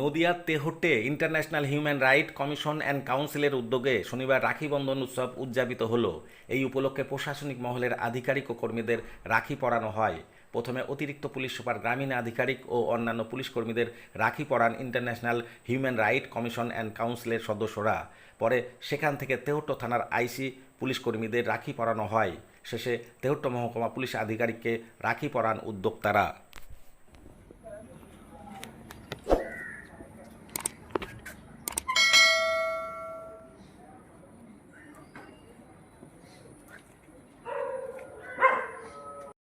নদিয়ার তেহট্টে international human right commission and কাউন্সিলের উদ্যোগে শনিবার রাখি বন্ধন উৎসব উদযাপিত হলো। এই উপলক্ষে প্রশাসনিক মহলের আধিকারিক ও কর্মীদের রাখি পরানো হয়। প্রথমে অতিরিক্ত পুলিশ সুপার, গ্রামীণ আধিকারিক ও অন্যান্য পুলিশ কর্মীদের রাখি পরান international human right commission and কাউন্সিলের সদস্যরা। পরে সেখান থেকে তেহট্ট থানার আইসি পুলিশ কর্মীদের রাখি পরানো হয়। শেষে তেহট্ট মহকুমা পুলিশ আধিকারিককে রাখি পরান উদ্যোক্তারা।